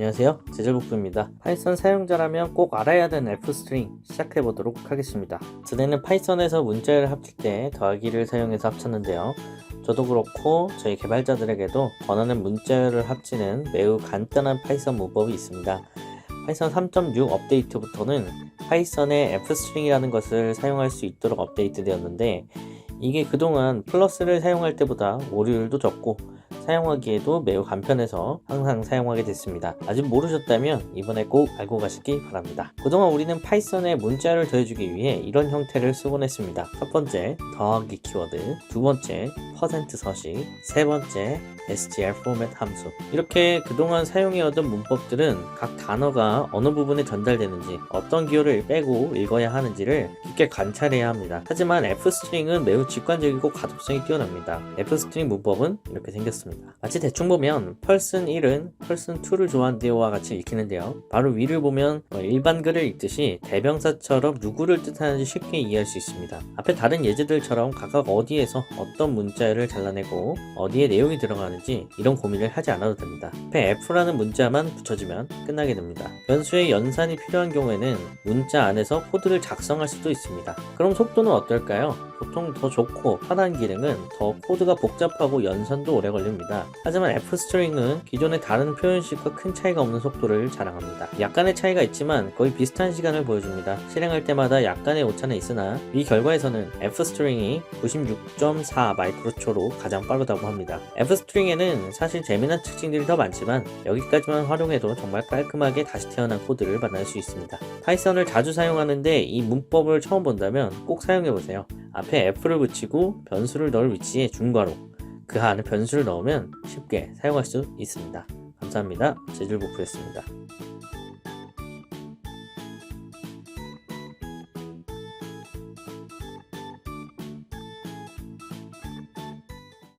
안녕하세요. 제절복부입니다. 파이썬 사용자라면 꼭 알아야 되는 F스트링 시작해 보도록 하겠습니다. 전에는 파이썬에서 문자를 합칠 때 더하기를 사용해서 합쳤는데요. 저도 그렇고 저희 개발자들에게도 권하는 문자열을 합치는 매우 간단한 파이썬 문법이 있습니다. 파이썬 3.6 업데이트부터는 파이썬의 F스트링이라는 것을 사용할 수 있도록 업데이트 되었는데 이게 그동안 플러스를 사용할 때보다 오류율도 적고 사용하기에도 매우 간편해서 항상 사용하게 됐습니다. 아직 모르셨다면 이번에 꼭 알고 가시기 바랍니다. 그동안 우리는 파이썬에 문자를 더해주기 위해 이런 형태를 쓰곤 했습니다. 첫 번째, 더하기 키워드, 두 번째, 퍼센트 서식, 세 번째, str 포맷 함수. 이렇게 그동안 사용해오던 문법들은 각 단어가 어느 부분에 전달되는지, 어떤 기호를 빼고 읽어야 하는지를 깊게 관찰해야 합니다. 하지만 f스트링은 매우 직관적이고 가독성이 뛰어납니다. f스트링 문법은 이렇게 생겼습니다. 마치 대충 보면 펄슨 1은 펄슨 2를 좋아한대요와 같이 읽히는데요. 바로 위를 보면 어, 일반 글을 읽듯이 대명사처럼 누구를 뜻하는지 쉽게 이해할 수 있습니다. 앞에 다른 예제들처럼 각각 어디에서 어떤 문자를 잘라내고 어디에 내용이 들어가는지 이런 고민을 하지 않아도 됩니다. 앞에 F라는 문자만 붙여주면 끝나게 됩니다. 변수의 연산이 필요한 경우에는 문자 안에서 코드를 작성할 수도 있습니다. 그럼 속도는 어떨까요? 보통 더 좋고 편한 기능은 더 코드가 복잡하고 연산도 오래 걸립니다. 하지만 F스트링은 기존의 다른 표현식과 큰 차이가 없는 속도를 자랑합니다. 약간의 차이가 있지만 거의 비슷한 시간을 보여줍니다. 실행할 때마다 약간의 오차는 있으나 이 결과에서는 F스트링이 96.4 마이크로초로 가장 빠르다고 합니다. F스트링에는 사실 재미난 특징들이 더 많지만 여기까지만 활용해도 정말 깔끔하게 다시 태어난 코드를 만날 수 있습니다. 파이썬을 자주 사용하는데 이 문법을 처음 본다면 꼭 사용해보세요. 앞에 F를 붙이고 변수를 넣을 위치에 중괄호 그 안에 변수를 넣으면 쉽게 사용할 수 있습니다. 감사합니다. 제줄복부였습니다.